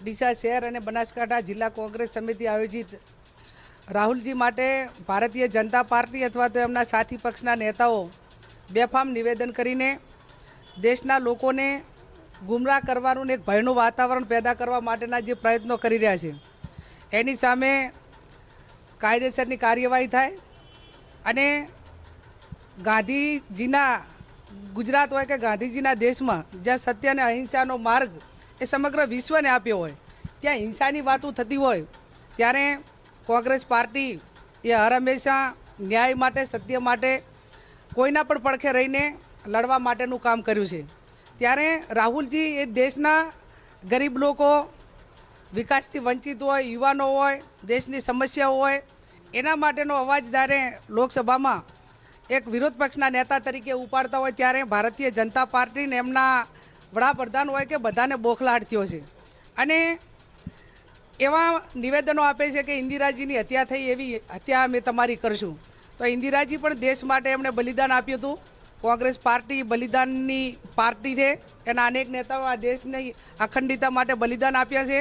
ડીસા શહેર અને બનાસકાંઠા જિલ્લા કોંગ્રેસ સમિતિ આયોજિત રાહુલજી માટે ભારતીય જનતા પાર્ટી અથવા તો એમના સાથી પક્ષના નેતાઓ બેફામ નિવેદન કરીને દેશના લોકોને ગુમરાહ કરવાનું એક ભયનું વાતાવરણ પેદા કરવા માટેના જે પ્રયત્નો કરી રહ્યા છે, એની સામે કાયદેસરની કાર્યવાહી થાય અને ગાંધીજીના ગુજરાત હોય કે ગાંધીજીના દેશમાં જ્યાં સત્ય અને અહિંસાનો માર્ગ એ સમગ્ર વિશ્વને આપ્યો હોય, ત્યાં હિંસાની વાતો થતી હોય, ત્યારે કોંગ્રેસ પાર્ટી એ હર હંમેશા ન્યાય માટે, સત્ય માટે કોઈના પણ પડખે રહીને લડવા માટેનું કામ કર્યું છે. ત્યારે રાહુલજી એ દેશના ગરીબ લોકો, વિકાસથી વંચિત હોય, યુવાનો હોય, દેશની સમસ્યાઓ હોય, એના માટેનો અવાજ જ્યારે લોકસભામાં એક વિરોધ પક્ષના નેતા તરીકે ઉપાડતા હોય ત્યારે ભારતીય જનતા પાર્ટીને એમના વડાપ્રધાન હોય કે બધાને બોખલાટ થયો છે. અને એવા નિવેદનો આપે છે કે ઇન્દિરાજીની હત્યા થઈ એવી હત્યા અમે તમારી કરશું. તો ઇન્દિરાજી પણ દેશ માટે એમણે બલિદાન આપ્યું હતું. કોંગ્રેસ પાર્ટી બલિદાનની પાર્ટી છે. એના અનેક નેતાઓ આ દેશની અખંડિતા માટે બલિદાન આપ્યા છે.